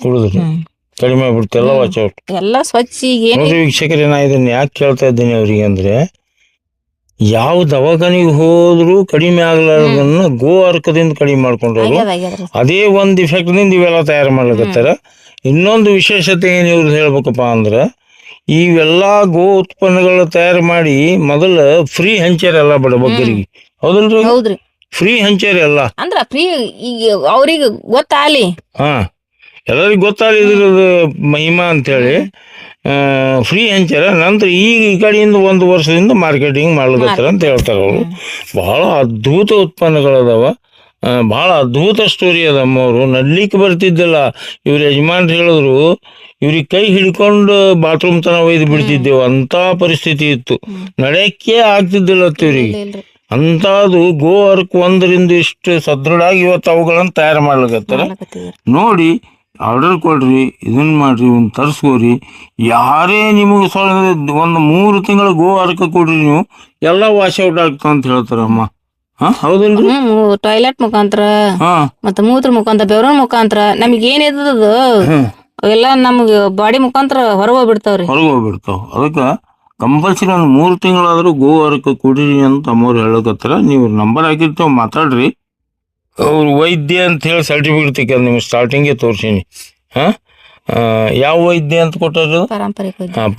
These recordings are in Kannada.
ಕುಡಿದ್ರಿ ಕಡಿಮೆ ಆಗ್ಬಿಡ್ತು ಎಲ್ಲ ವಾಚ್ ಔಟ್. ಎಲ್ಲ ಸ್ವಚ್ಛ ಈಗ ಏನ್ ನೋಡ್ರಿ ವೀಕ್ಷಕರೇ ನಾ ಇದನ್ನ ಯಾಕೆ ಕೇಳ್ತಾ ಇದ್ದೀನಿ ಅವ್ರಿಗೆ ಅಂದ್ರೆ ಯಾವ ದವಾಖಾನಿಗೆ ಹೋದ್ರು ಕಡಿಮೆ ಆಗ್ಲಾರ್ದನ್ನ ಗೋ ಅರ್ಕದಿಂದ ಕಡಿಮೆ ಮಾಡ್ಕೊಂಡವ್ರು. ಅದೇ ಒಂದು ಇಫೆಕ್ಟ್ನಿಂದ ಇವೆಲ್ಲ ತಯಾರು ಮಾಡ್ಲಿಕತ್ತಾರ. ಇನ್ನೊಂದು ವಿಶೇಷತೆ ಏನು ಇವ್ರದ್ದು ಹೇಳ್ಬೇಕಪ್ಪ ಅಂದ್ರೆ ಇವೆಲ್ಲ ಗೋ ಉತ್ಪನ್ನಗಳ ತಯಾರು ಮಾಡಿ ಮೊದಲ ಫ್ರೀ ಹಂಚರ್ ಎಲ್ಲ ಬಡಬಗ್ಗರಿಗೆ ಹೌದಲ್ರಿ? ಹೌದ್ರಿ. ಫ್ರೀ ಹಂಚೇರಿ ಎಲ್ಲ. ಅಂದ್ರ ಫ್ರೀ ಈಗ ಅವ್ರಿಗೆ ಗೊತ್ತಾಲಿ ಹಾ ಎಲ್ಲರಿಗೂ ಗೊತ್ತಾಗಲಿ ಇದ್ರದ್ದು ಮಹಿಮಾ ಅಂತೇಳಿ. ಫ್ರೀ ಹಂಚ್ಯಾರ. ನಂತರ ಈಗ ಈ ಕಡೆಯಿಂದ ಒಂದು ವರ್ಷದಿಂದ ಮಾರ್ಕೆಟಿಂಗ್ ಮಾಡ್ಲಿಕತ್ತಾರ ಅಂತ ಹೇಳ್ತಾರೆ ಅವರು. ಬಹಳ ಅದ್ಭುತ ಉತ್ಪನ್ನಗಳದಾವ. ಭಾಳ ಬಹಳ ಅದ್ಭುತ ಸ್ಟೋರಿ ಅದ ಅವರು. ನಡ್ಲಿಕ್ಕೆ ಬರ್ತಿದ್ದಿಲ್ಲ. ಇವ್ರ ಯಜಮಾನ್ರು ಹೇಳಿದ್ರು ಇವ್ರಿಗೆ ಕೈ ಹಿಡ್ಕೊಂಡು ಬಾತ್ರೂಮ್ ತನ ಒಯ್ದು ಬಿಡ್ತಿದ್ದೆವು. ಅಂತ ಪರಿಸ್ಥಿತಿ ಇತ್ತು. ನಡೆಯಕ್ಕೆ ಆಗ್ತಿದ್ದಿಲ್ಲ ಇವರಿಗೆ. ಅಂಥದ್ದು ಗೋ ಅರ್ಕ್ ಒಂದರಿಂದ ಇಷ್ಟು ಸದೃಢಾಗಿ ಇವತ್ತು ಅವುಗಳನ್ನು ತಯಾರು ಮಾಡ್ಲಿಕತ್ತಾರ. ನೋಡಿ ಆರ್ಡರ್ ಕೊಡ್ರಿ ಇದನ್ನ ಮಾಡ್ರಿ ಒಂದು ತರಿಸ್ಕೋರಿ. ಯಾರೇ ನಿಮಗೆ ಸ್ವಲ್ಪ ಒಂದು ಮೂರು ತಿಂಗಳ ಗೋ ಅರ್ಕ ಕೊಡ್ರಿ ನೀವು ಎಲ್ಲ ವಾಶ್ ಔಟ್ ಆಗ್ತಾವ ಅಂತ ಹೇಳ್ತಾರಮ್ಮ. ಟಾಯ್ಲೆಟ್ ಮುಖಾಂತರ ಹಾ. ಮತ್ತ ಮೂತ್ರ ಮುಖಾಂತರ ಬೆವರಿನ ಮುಖಾಂತರ ನಮ್ಗೆ ಏನ್ ಅದು ಹ್ಮ್. ಅವೆಲ್ಲ ನಮ್ಗೆ ಬಾಡಿ ಮುಖಾಂತರ ಹೊರಗೆ ಹೋಗ್ಬಿಡ್ತಾವ್ರಿ. ಹೊರಗೆ ಹೋಗ್ಬಿಡ್ತಾವ. ಅದಕ್ಕೆ ಕಂಪಲ್ಸರಿ ಒಂದು ಮೂರು ತಿಂಗಳಾದರೂ ಗೋವಾರಕ್ಕೆ ಕುಡೀರಿ ಅಂತ ಅಮ್ಮವ್ರು ಹೇಳಕತ್ತಾರ. ನೀವು ನಂಬರ್ ಹಾಕಿರ್ತೇವೆ ಮಾತಾಡ್ರಿ. ಅವ್ರು ವೈದ್ಯ ಅಂತ ಹೇಳಿ ಸರ್ಟಿಫಿಕೇಟ್ ತೆಗೆದು ನಿಮ್ಗೆ ಸ್ಟಾರ್ಟಿಂಗೇ ತೋರ್ಸೀನಿ. ಹಾ? ಯಾವ ವೈದ್ಯ ಅಂತ ಕೊಟ್ಟರು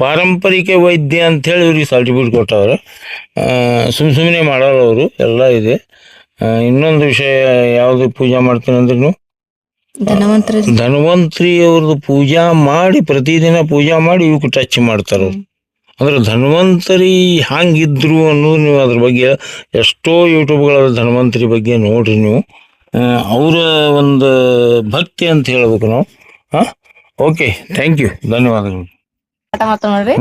ಪಾರಂಪರಿಕ ವೈದ್ಯ. ಅಂತ ಅಂತೇಳಿ ಇವ್ರಿಗೆ ಸರ್ಟಿಫಿಕೇಟ್ ಕೊಟ್ಟವ್ರೆ ಸುಮ್ಮ ಸುಮ್ಮನೆ ಮಾಡಲ್ಲ ಅವರು ಎಲ್ಲ ಇದೆ. ಇನ್ನೊಂದು ವಿಷಯ ಯಾವುದು ಪೂಜೆ ಮಾಡ್ತೀನಿ ಅಂದ್ರೆ ನೀವು? ಧನ್ವಂತರಿ. ಧನ್ವಂತ್ರಿ ಅವ್ರದ್ದು ಪೂಜಾ ಮಾಡಿ ಪ್ರತಿದಿನ ಪೂಜಾ ಮಾಡಿ ಇವಕ್ಕೆ ಟಚ್ ಮಾಡ್ತಾರೆ ಅವ್ರು. ಅಂದ್ರೆ ಧನ್ವಂತರಿ ಹ್ಯಾಂಗಿದ್ರು ಅನ್ನೋದು ನೀವು ಅದ್ರ ಬಗ್ಗೆ ಎಷ್ಟೋ ಯೂಟ್ಯೂಬ್ಗಳ ಧನ್ವಂತರಿ ಬಗ್ಗೆ ನೋಡ್ರಿ ನೀವು. ಅವರ ಒಂದು ಭಕ್ತಿ ಅಂತ ಹೇಳ್ಬೇಕು ನಾವು. ಹಾಂ ಓಕೆ ಥ್ಯಾಂಕ್ ಯು ಧನ್ಯವಾದಗಳು. ನೋಡ್ರಿ.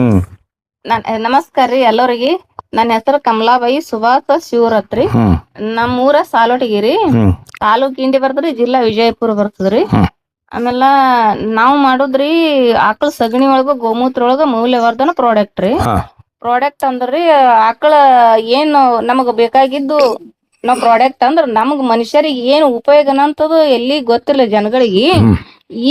ನಮಸ್ಕಾರ ರೀ ಎಲ್ಲರಿಗೆ. ನನ್ನ ಹೆಸರು ಕಮಲಾಬಾಯಿ ಸುಭಾಷ ಶಿವರತ್ರಿ ನಮ್ಮೂರ ಸಾಲೋಟಗಿರಿ ತಾಲೂಕ್ ಇಂಡಿ ಬರ್ತದ್ರಿ ಜಿಲ್ಲಾ ವಿಜಯಪುರ ಬರ್ತದ್ರಿ. ಆಮೇಲ ನಾವ್ ಮಾಡುದ್ರಿ ಆಕಳ ಸಗಣಿ ಒಳಗ ಗೋಮೂತ್ರ ಒಳಗ ಮೌಲ್ಯವರ್ಧನ ಪ್ರಾಡಕ್ಟ್ ರೀ. ಪ್ರಾಡಕ್ಟ್ ಅಂದ್ರಿ ಆಕಳ ಏನು ನಮಗ ಬೇಕಾಗಿದ್ದು ನಾವ್ ಪ್ರಾಡಕ್ಟ್ ಅಂದ್ರ ನಮಗ್ ಮನುಷ್ಯರಿಗೆ ಏನ್ ಉಪಯೋಗ ಅಂತದು ಎಲ್ಲಿ ಗೊತ್ತಿಲ್ಲ ಜನಗಳಿಗೆ.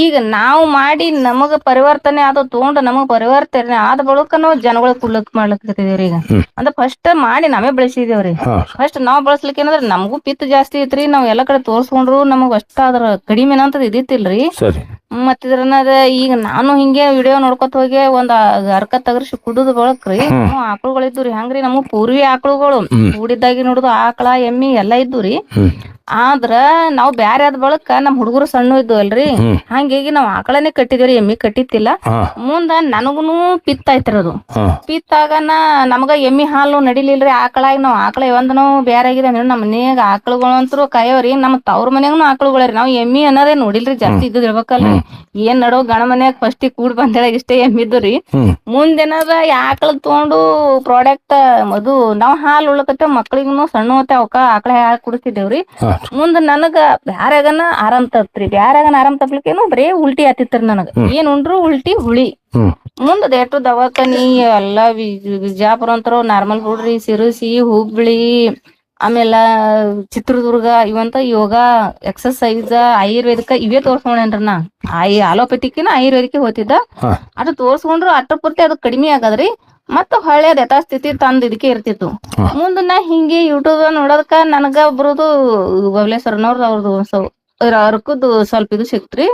ಈಗ ನಾವು ಮಾಡಿ ನಮಗ ಪರಿವರ್ತನೆ ಆದ ತಗೊಂಡು ನಮಗ ಪರಿವರ್ತನೆ ಆದ ಬಳಿಕ ನಾವು ಜನಗಳ ಕುಡ್ಲಕ್ ಮಾಡ್ಲಕತ್ತಿದೇವ್ರಿ ಈಗ. ಅಂದ್ರೆ ಫಸ್ಟ್ ಮಾಡಿ ನಾವೇ ಬೆಳೆಸಿದೇವ್ರಿ. ಫಸ್ಟ್ ನಾವ್ ಬಳಸ್ಲಿಕ್ಕೆ ಏನಂದ್ರ ನಮಗೂ ಪಿತ್ ಜಾಸ್ತಿ ಐತ್ರಿ ನಾವ್ ಎಲ್ಲಾ ಕಡೆ ತೋರ್ಸ್ಕೊಂಡ್ರು ನಮಗ್ ಅಷ್ಟಾದ್ರ ಕಡಿಮೆ ಅಂತದ್ ಇದಿತ್ತಿಲ್ರಿ ಸರಿ ಮತ್ ಈಗ ನಾನು ಹಿಂಗೆ ವಿಡಿಯೋ ನೋಡ್ಕೊತ ಹೋಗಿ ಒಂದ್ ಅರ್ಕ ತಗರ್ಸಿ ಕುಡುದ್ ಬಳಕ್ರಿ ಹ್ಮ್. ಆಕಳುಗಳು ರೀ. ಹಂಗ್ರಿ ನಮ್ಮ ಪೂರ್ವಿ ಆಕಳುಗಳು. ಕೂಡಿದ್ದಾಗಿ ನೋಡುದು ಆಕಳ ಎಮ್ಮಿ ಎಲ್ಲಾ ಇದ್ದು ರೀ. ಆದ್ರ ನಾವ್ ಬ್ಯಾರೆ ಆದ ಬಳಕ ನಮ್ ಹುಡುಗರು ಸಣ್ಣ ಇದ್ದು ಅಲ್ರಿ ಹಂಗೇಗಿ ನಾವ್ ಆಕಳನೇ ಕಟ್ಟಿದೇವ್ರಿ ಎಮ್ಮಿ ಕಟ್ಟಿತ್ತಿಲ್ಲ. ಮುಂದ ನನಗುನು ಪಿತ್ತ ಆಯ್ತಿರೋದು. ಪಿತ್ತಾಗ ನಮಗ ಎಮ್ಮಿ ಹಾಲು ನಡಿಲಿಲ್ರಿ ಆಕಳಾಗಿ ನಾವ್ ಆಕಳ ಒಂದ್ ನಾವು ಬ್ಯಾರೆ ಆಗಿದೆ ಅಂದ್ರೆ ನಮ್ಮ ಮನ್ಯಾಗ ಆಕಳುಗಳು ಅಂತರು ಕಾಯೋರಿ ನಮ್ಮ ತವ್ರ ಮನ್ಯಾಗನು ಆಕಳುಗಳರಿ ನಾವ್ ಎಮ್ಮಿ ಅನ್ನೋದೇ ನೋಡಿಲ್ರಿ ಜಾಸ್ತಿ ಇದ್ದದ್ ಇರ್ಬೇಕಲ್ರಿ ಏನ್ ನಡೋ ಗಣ ಮನ್ಯಾಗ ಫಸ್ಟ್ ಕೂಡ್ ಬಂದಾಗ ಇಷ್ಟೇ ಎಮ್ಮಿದ್ದು ರೀ ಮುಂದೇನದ ಆಕಳ ತಗೊಂಡು ಪ್ರಾಡಕ್ಟ್ ಅದು ನಾವ್ ಹಾಲು ಉಳ್ಕತ್ತೆ ಮಕ್ಳಿಗೂ ಸಣ್ಣ ಹೊತ್ತೆ ಅವಕ್ಕ ಆಕಳ ಹಾಲು ಕುಡಿಸ್ತಿದ್ದೇವ್ರಿ ಮುಂದ ನನಗ ಬ್ಯಾರೆಗನ ಆರಾಮ್ ತಪ್ತ್ರಿ. ಬ್ಯಾರೆಗನ ಆರಾಮ್ ತಪ್ಲಿಕ್ಕೇನು ಬರೇ ಉಲ್ಟಿ ಆತಿತ್ರಿ ನನಗ. ಏನ್ ಉಂಡ್ರು ಉಲ್ಟಿ ಹುಳಿ. ಮುಂದ ಎಷ್ಟು ದವಾಖಾನಿ ಎಲ್ಲಾ ವಿಜಾಪುರ ಅಂತಾರ ನಾರ್ಮಲ್ ಹುಡ್ರಿ ಸಿರುಸಿ ಹುಬ್ಳಿ ಆಮೇಲ ಚಿತ್ರದುರ್ಗ ಇವಂತ ಯೋಗ ಎಕ್ಸಸೈಸ್ ಆಯುರ್ವೇದಿಕ ಇವೇ ತೋರ್ಸ್ಕೊಂಡೇನ್ರಿ ನಾ. ಆಯ್ ಆಲೋಪತಿಕಿನ ಆಯುರ್ವೇದಿಕ್ ಹೋತಿದ್ದ. ಅದು ತೋರ್ಸ್ಕೊಂಡ್ರು ಅಟ್ರ ಪೂರ್ತಿ ಅದು ಕಡಿಮೆ ಆಗದ್ರಿ. ಮತ್ತ ಹಳೆಯದ ಯಥಾಸ್ಥಿತಿ ತಂದ ಇದಕ್ಕೆ ಇರ್ತಿತ್ತು. ಮುಂದ ನಾ ಹಿಂಗೆ ಯೂಟ್ಯೂಬ್ ನೋಡೋದಕ್ಕ ನನಗ ಬರೋದು ಬಬಲೇಶ್ವರನವ್ರದ್ದು ಅವ್ರದ್ದು ಸೊ ಅರ್ಕದ್ದು ಸ್ವಲ್ಪ ಇದು ಸಿಕ್ತ್ರಿ.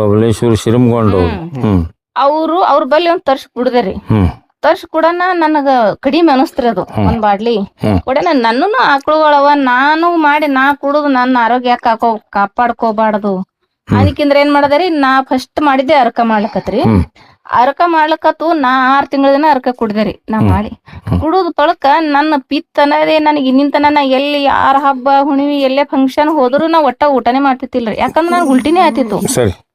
ಬಬಲೇಶ್ವರ ಶಿರಮಗೊಂಡು. ಅವರು ಅವ್ರು ಬಲ್ಲಿ ಒಂದ್ ತರ್ಸ್ ಬಿಡದ್ರಿ. ತರ್ಸ್ ಕೂಡ ನನಗ ಕಡಿಮೆ ಅನಸ್ತ್ರಿ ಅದು ಒಂದ್ ಬಾಡ್ಲಿ. ಕೊಡನ ನನ್ನೂ ಆಕಳುಗಳವ ನಾನು ಮಾಡಿ ನಾ ಕುಡುದು ನನ್ನ ಆರೋಗ್ಯ ಕಾಕೋ ಕಾಪಾಡ್ಕೋಬಾರ್ದು. ಅದಕ್ಕಿಂದ್ರ ಏನ್ ಮಾಡದ್ರಿ ನಾ ಫಸ್ಟ್ ಮಾಡಿದ್ದೆ ಅರ್ಕ ಮಾಡ್ಲಕತ್ರಿ. ಅರ್ಕ ಮಾಡ್ಲಕತ್ತು ನಾ ಆರ್ ತಿಂಗಳ ದಿನ ಅರ್ಕ ಕುಡ್ದೇರಿ ನಾ ಮಾಡಿ. ಕುಡುದ್ ಬಳಕ ನನ್ನ ಪಿತ್ ಅನ್ನೋದೇ ನನಗೆ ಇನ್ನಿಂತನ ನಾ ಎಲ್ಲಿ ಯಾರ ಹಬ್ಬ ಹುಣಿವಿ ಎಲ್ಲೇ ಫಂಕ್ಷನ್ ಹೋದ್ರು ನಾ ಒಟ್ಟ ಊಟನೇ ಮಾಡ್ತಿತ್ತಿಲ್ರಿ ಯಾಕಂದ್ರ ನನ್ ಉಲ್ಟಿನೇ ಆತಿತ್ತು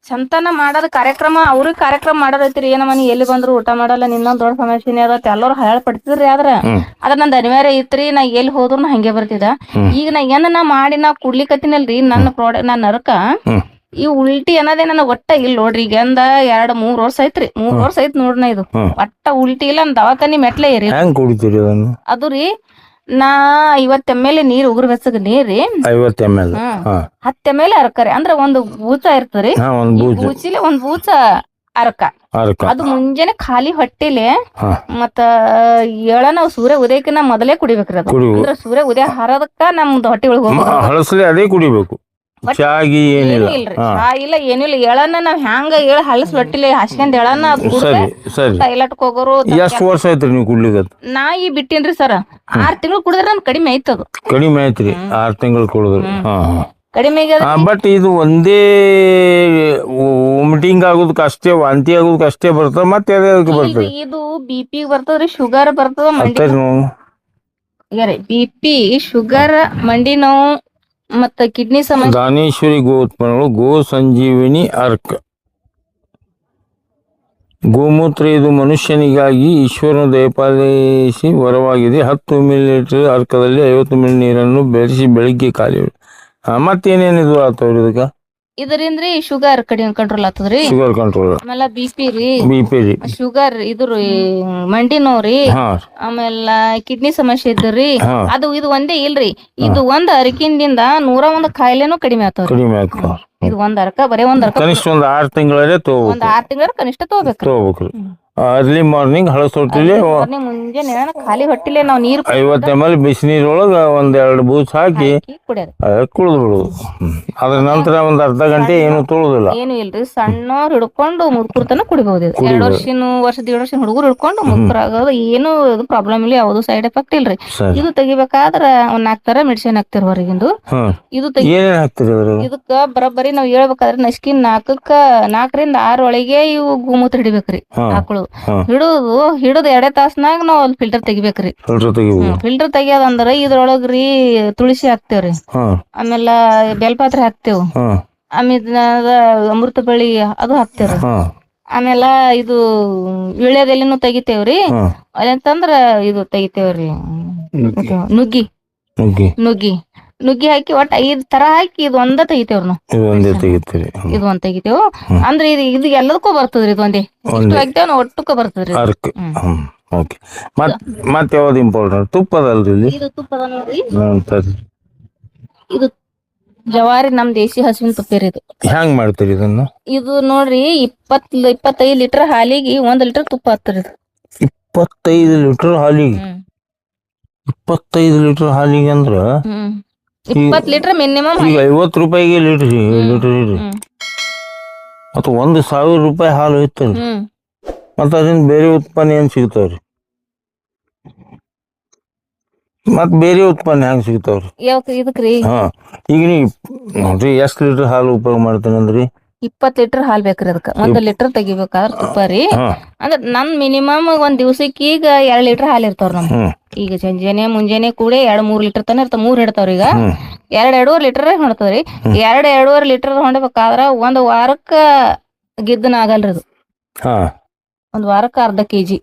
ಸಂತಾನ ಮಾಡೋದ್ ಕಾರ್ಯಕ್ರಮ ಅವ್ರಿಗೆ ಕಾರ್ಯಕ್ರಮ ಮಾಡೋದೈತ್ರಿ. ಏನಮ್ಮ ನೀ ಎಲ್ಲಿ ಬಂದ್ರು ಊಟ ಮಾಡಲ್ಲ ನಿನ್ನೊಂದ್ ದೊಡ್ಡ ಸಮಸ್ಯೆನೇ ಅದ ಎಲ್ಲರೂ ಪಡ್ತಿದ್ರಿ ಆದ್ರ. ಅದ್ರ ನಂದ್ ಅನಿವಾರ್ಯ ಇತ್ರಿ ನಾ ಎಲ್ಲಿ ಹೋದ್ರು ಹಂಗೆ ಬರ್ತಿದ. ಈಗ ನಾ ಏನ ನಾ ಮಾಡಿ ನಾ ಕುಡ್ಲಿಕತ್ತಿನಲ್ರಿ ನನ್ನ ಪ್ರಾಡಕ್ಟ್ ನನ್ನ ನರಕ. ಈ ಉಲ್ಟಿ ಅನ್ನೋದೇ ನನ್ನ ಒಟ್ಟ ಇಲ್ಲ ನೋಡ್ರಿ. ಈಗ ಅಂದ ಎರಡ್ ಮೂರ್ ವರ್ಷ ಐತ್ರಿ. ಮೂರ್ ವರ್ಷ ಐತ್ ನೋಡ್ನ ಇದು. ಒಟ್ಟ ಉಲ್ಟಿ ಇಲ್ಲ ನನ್ ದವಾಖಾನಿ ಮೆಟ್ಲೆ ಏರಿ. ಅದು ರೀ ನಾ ಐವತ್ ಎಂ ಎಲ್ ನೀರ್ ಉಗ್ರ ಬೆಚ್ಚಗ ನೀರಿ ಐವತ್ತು ಎಂ ಎಲ್ ಹತ್ತ ಎಂ ಎಲ್ ಅರಕರಿ ಅಂದ್ರ ಒಂದು ಬೂಚ ಇರ್ತರಿ ಬೂಚಿಲಿ ಒಂದ್ ಬೂಚ ಅರಕ. ಅದು ಮುಂಜಾನೆ ಖಾಲಿ ಹೊಟ್ಟಿಲಿ. ಮತ್ತ ಏಳ ನಾವ್ ಸೂರ್ಯ ಉದಯಕ್ಕಿನ ಮೊದಲೇ ಕುಡಿಬೇಕ್ರಿ ಅದು. ಸೂರ್ಯ ಉದಯ ಹರದಕ್ಕ ನಮ್ದು ಹೊಟ್ಟಿ ಒಳಗ್ ಅದೇ ಕುಡಿಬೇಕು. ಚಾಗಿ ಏನಿಲ್ಲ. ಏನೂ ಇಲ್ರಿ ಹಾ. ಚಾ ಇಲ್ಲ ಏನೂ ಇಲ್ಲ ಎಳನ್ನ ನಾವ್ ಹ್ಯಾಂಗ ಎಳ ಹಳಸ್ ಹೊಟ್ಟಿಲೆ ಹಾಸ್ಕೊಂಡ್ ಎಳನ್ನ ಅದ್ ಕುಡ್ದೆ ಸರಿ. ಸರಿ ಟೈಲೆಟ್ಕ್ ಹೋಗೋರು ಎಷ್ಟು ವರ್ಷ ಐತ್ರಿ ನೀವು ಕುಡ್ಲಿಕ್ಕೆ ನಾ ಈ ಬಿಟ್ಟಿನ್ರಿ ಸರ್. ಆರ್ ತಿಂಗಳು ಕುಡಿದ್ರೆ ನನ್ ಕಡಿಮೆ ಐತದು ಕಡಿಮೆ ಆಯ್ತ್ರಿ. ಆರ್ ತಿಂಗಳು ಕುಡಿದ್ರಿ. ಹಾ ಹಾ. ಕಡಿಮೆ ಆಗ್ಯದ ಬಟ್ ಇದು ಒಂದೇ ವಾಮಿಟಿಂಗ್ ಆಗೋದಕ್ಕೆ ಅಷ್ಟೇ ವಾಂತಿ ಆಗೋದಕ್ಕೆ ಅಷ್ಟೇ ಬರ್ತದೆ ಮತ್ತೆ ಅದಕ್ಕೆ ಬರ್ತದೆ. ಇಲ್ರಿ, ಇದು ಬಿ ಪಿ ಬರ್ತದ್ರಿ ಶುಗರ್ ಬರ್ತದ ಮಂಡಿ ಅಷ್ಟೇ ನೋವು. ಬಿ ಪಿ ಶುಗರ್ ಮಂಡಿ ನೋವು ಮತ್ತ ಕಿಡ್ನಿ ಸಮಸ್ಯೆ ದಾನೇಶ್ವರಿ ಗೋ ಉತ್ಪನ್ನಗಳು ಗೋ ಸಂಜೀವಿನಿ ಅರ್ಕ. ಗೋಮೂತ್ರ ಇದು ಮನುಷ್ಯನಿಗಾಗಿ ಈಶ್ವರನ ದಯಪಾಲಿಸಿ ವರವಾಗಿದೆ. ಹತ್ತು ಮಿಲಿಲೀಟರ್ ಅರ್ಕದಲ್ಲಿ ಐವತ್ತು ಮಿಲಿ ನೀರನ್ನು ಬೆರೆಸಿ ಬೆಳಿಗ್ಗೆ ಖಾಲಿ ಮತ್ತೇನೇನಿದು ಆತವ್ರಿ ಇದಕ್ಕೆ ಇದರಿಂದ್ರಿ ಶುಗರ್ ಕಡಿಮೆ ಕಂಟ್ರೋಲ್ ಆತದ್ರಿ ಶುಗರ್ ಕಂಟ್ರೋಲ್ ಆಮೇಲೆ ಬಿ ಪಿ ರೀ. ಬಿ ಪಿ ರೀ. ಶುಗರ್ ಇದು ರೀ ಮಂಡಿ ನೋವ್ರಿ ಆಮೇಲೆ ಕಿಡ್ನಿ ಸಮಸ್ಯೆ ಇದ್ರಿ ಅದು ಇದು ಒಂದೇ ಇಲ್ರಿ. ಇದು ಒಂದ್ ಅರಕಿಂದಿಂದ ನೂರ ಒಂದ್ ಕಾಯಿಲೆನೂ ಕಡಿಮೆ ಆತವ್ರಿ ಕಡಿಮೆ ಇದು ಒಂದ್ ಅರ್ಕ ಬರೇ ಒಂದ್ ಅರ್ಕ ಕನಿಷ್ಠ ಒಂದು ಆರು ತಿಂಗಳಲ್ಲೇ ಒಂದ್ ಆರ್ ತಿಂಗಳ ಕನಿಷ್ಠ ತಗೋಬೇಕ್ರಿ. ತಗೋಬೇಕ್ರಿ. ಅರ್ಲಿ ಮಾರ್ನಿಂಗ್ ಹಳಸ ಹೊಟ್ಟಿಲಿ ಮುಂಜಾನೆ ಖಾಲಿ ಹೊಟ್ಟಿಲೆ ನಾವು ನೀರು ಐವತ್ತು ಎಂ ಎಲ್ ಬಿಸಿನೀರೊಳಗ ಒಂದ್ ಎರಡು ಬೂಸ್ ಹಾಕಿ ಕುಡಿಯೋದು. ಕುಡಿದು ಬಿಡುದು. ಅದ್ರ ನಂತರ ಒಂದ್ ಅರ್ಧ ಗಂಟೆ ಏನು ತೊಳುದಿಲ್ಲ. ಏನು ಇಲ್ರಿ ಸಣ್ಣವ್ರು ಹಿಡ್ಕೊಂಡು ಮುರ್ಕುರ್ತನ ತನ ಕುಡಿಬಹುದು ಎರಡು ಎರಡ್ ವರ್ಷಿನ ವರ್ಷ ದೇಡ್ ವರ್ಷ ಹುಡುಗರು ಹಿಡ್ಕೊಂಡು ಮುದುಕರ ಆಗೋದು ಏನು ಪ್ರಾಬ್ಲಮ್ ಇಲ್ಲ ಯಾವ್ದು ಸೈಡ್ ಎಫೆಕ್ಟ್ ಇಲ್ರಿ. ಇದು ತೆಗಿಬೇಕಾದ್ರ ಒಂದ್ ಹಾಕ್ತಾರ ತರ ಮೆಡಿಸಿನ್ ಹಾಕ್ತಿರ್ ಹೊರಗಿಂದು ಇದು. ಏನೇನ್ ಹಾಕ್ತಿರಿ ಇದಕ್ಕ ಬರೋಬ್ಬರಿ ನಾವ್ ಹೇಳ್ಬೇಕಾದ್ರೆ ನಸ್ಕಿನ್ ನಾಲ್ಕಕ್ಕ ನಾಲ್ಕರಿಂದ ಆರ್ ಒಳಗೆ ಇವು ಗೋಮೂತ್ರ ಹಿಡಿಬೇಕ್ರಿ ಆಕಳು. ಹಿಡುದು ಹಿಡಿದು ಎರಡೇ ತಾಸ್ನಾಗ ನಾವ್ ಅಲ್ಲಿ ಫಿಲ್ಟರ್ ತೆಗಿಬೇಕ್ರಿ. ಫಿಲ್ಟರ್ ತೆಗಿಬೋದು. ಫಿಲ್ಟರ್ ತೆಗಿಯೋದಂದ್ರ ಇದ್ರೊಳಗ್ರಿ ತುಳಸಿ ಹಾಕ್ತೇವ್ರಿ. ಆಮೇಲ ಬೆಲ್ಪಾತ್ರೆ ಹಾಕ್ತೇವ್. ಆಮೇಲೆ ಅಮೃತ ಬಳ್ಳಿ ಅದು ಹಾಕ್ತೇವ್ರಿ. ಆಮೇಲೆ ಇದು ವಿಳ್ಯದೆಲೆನೂ ತೆಗಿತೇವ್ರಿ. ಅದಂತಂದ್ರ ಅಂತಂದ್ರ ಇದು ತೆಗಿತೇವ್ರಿ. ನುಗ್ಗಿ. ನುಗ್ಗಿ. ನುಗ್ಗಿ ಹಾಕಿ ಒಟ್ಟ ಐದ್ ತರ ಹಾಕಿ ಇದು ಒಂದ ತೆಗಿತೇವ್ರಿ ನಾವು. ಇದು ಒಂದೇ ತೆಗಿತೀರಿ. ಇದು ಒಂದ್ ತೆಗಿತೇವ್. ಅಂದ್ರೆ ಇದು ಇದು ಎಲ್ಲದಕ್ಕೂ ಬರ್ತದ್ರಿ ಇದು ಒಂದೇ. ಇಷ್ಟು ಹಾಕ್ತೇವ್ ನಾವು ಒಟ್ಟಕ್ಕೂ ಬರ್ತದ್ರಿ. ಅರ್ಕ್. ಹ್ಮ್. ಓಕೆ ಮತ್ ಮತ್ ಯಾವ್ದು ಇಂಪಾರ್ಟೆಂಟ್ ತುಪ್ಪದಲ್ರಿ ಇಲ್ಲಿ? ಇದು ತುಪ್ಪದ ನೋಡ್ರಿ. ಹ್ಮ್, ಸರಿ ಇದು ಜವಾರಿ ನಮ್ ದೇಶಿ ಹಸುವಿನ ತುಪ್ಪ ಇದು. ಹೆಂಗ್ ಮಾಡ್ತೀರಿ ಇದನ್ನ? ಇದು ನೋಡ್ರಿ ಇಪ್ಪತ್ ಇಪ್ಪತ್ತೈದ್ ಲೀಟರ್ ಹಾಲಿಗೆ ಒಂದ್ ಲೀಟರ್ ತುಪ್ಪ ಹತ್ತರಿ ಇದು. ಇಪ್ಪತ್ತೈದು ಲೀಟರ್ ಹಾಲಿಗೆ? ಹ್ಮ್. ಇಪ್ಪತ್ತೈದು ಲೀಟರ್ ಹಾಲಿಗೆ ಅಂದ್ರ? ಹ್ಮ್. ಇಪ್ಪತ್ ಲೀಟರ್ ಮಿನಿಮಮ್ ಈಗ ಐವತ್ತು ರೂಪಾಯಿಗೆ ಲೀಟರ್ ಲೀಟರ್ ಇರಿ ಮತ್ತು ಒಂದು ಸಾವಿರ ರೂಪಾಯಿ ಹಾಲು ಐತಲ್ರಿ ಮತ್ತು ಅದರಿಂದ ಬೇರೆ ಉತ್ಪನ್ನ ಏನ್ ಸಿಗ್ತಾವ್ರಿ? ಮತ್ತು ಬೇರೆ ಉತ್ಪನ್ನ ಹೆಂಗ್ ಸಿಗ್ತಾವ್ರಿ? ಇದಕ್ರಿ? ಹಾ ಈಗ ನೀ ನೋಡ್ರಿ ಎಷ್ಟು ಲೀಟರ್ ಹಾಲು ಉಪಯೋಗ ಮಾಡ್ತೇನೆ ಅಂದ್ರಿ ಇಪ್ಪತ್ತು ಲೀಟರ್ ಹಾಲು ಬೇಕ್ರಿ ಅದಕ್ಕೆ. ಒಂದು ಲೀಟರ್ ತೆಗಿಬೇಕಾದ್ರೆ ತುಪ್ಪ ರೀ. ಅಂದ್ರ ನನ್ ಮಿನಿಮಮ್ ಒಂದ್ ದಿವ್ಸಕ್ಕೆ ಈಗ ಎರಡ್ ಲೀಟರ್ ಹಾಲು ಇರ್ತಾವ್ರ ನಮ್ ಈಗ ಸಂಜೆನೆ ಮುಂಜಾನೆ ಕೂಡ ಎರಡ್ ಮೂರ್ ಲೀಟರ್ ತನ ಇರ್ತಾವ ಮೂರ್ ಹಿಡ್ತಾವ್ರಿ ಈಗ. ಎರಡ್ ಎರಡೂವರೆ ಲೀಟರ್ ಹೊಡ್ತಾವ್ರಿ ಎರಡ್ ಎರಡೂವರೆ ಲೀಟರ್ ಹೊಂಡಬೇಕಾದ್ರ ಒಂದ್ ವಾರಕ್ಕ ಗಿದ್ದನ ಆಗಲ್ರಿ ಅದು. ಒಂದ್ ವಾರಕ್ಕ ಅರ್ಧ ಕೆಜಿ.